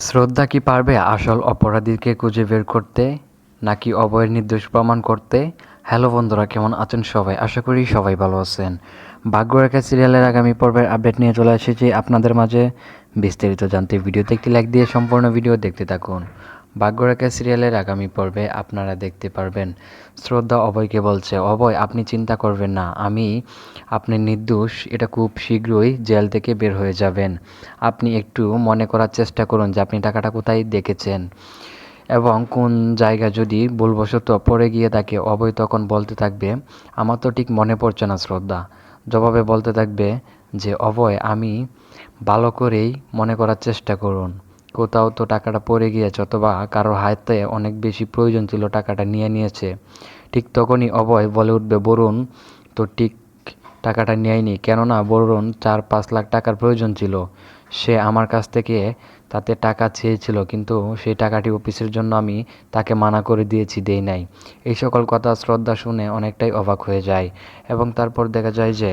শ্রদ্ধা কি পারবে আসল অপরাধীকে খুঁজে বের করতে, নাকি অভয়ের নির্দোষ প্রমাণ করতে? হ্যালো বন্ধুরা, কেমন আছেন সবাই? আশা করি সবাই ভালো আছেন। ভাগ্যরেখা সিরিয়ালের আগামী পর্বের আপডেট নিয়ে চলে এসেছি আপনাদের মাঝে। বিস্তারিত জানতে ভিডিওতে একটি লাইক দিয়ে সম্পূর্ণ ভিডিও দেখতে থাকুন। ভাগ্যরেখা সিরিয়ালের আগামী পর্বে আপনারা দেখতে পারবেন। শ্রদ্ধা অভয়কে বলছে, অভয়, আপনি চিন্তা করবেন না, আমি আপনি নির্দোষ, এটা খুব শীঘ্রই জেল থেকে বের হয়ে যাবেন। আপনি একটু মনে করার চেষ্টা করুন যে আপনি টাকাটা কোথায় দেখেছেন এবং কোন জায়গা যদি ভুলবশত পড়ে গিয়ে থাকে, অভয় তখন বলতে থাকবে, আমার তো ঠিক মনে পড়ছে না শ্রদ্ধা। জবাবে বলতে থাকবে যে, অভয়, আমি ভালো করেই মনে করার চেষ্টা করুন। কোথাও তো টাকাটা পড়ে গিয়েছে অথবা কারোর হাতে অনেক বেশি প্রয়োজন ছিল টাকাটা নিয়ে নিয়েছে। ঠিক তখনই অভয় বলে উঠবে, বরুণ, তো ঠিক টাকাটা নেয়নি। কেননা বরুণ চার পাঁচ লাখ টাকার প্রয়োজন ছিল। সে আমার কাছ থেকে তাতে টাকা চেয়েছিল, কিন্তু সেই টাকাটি অফিসের জন্য আমি তাকে মানা করে দিয়েছি, দেই নাই। এই সকল কথা শ্রদ্ধা শুনে অনেকটাই অবাক হয়ে যায় এবং তারপর দেখা যায় যে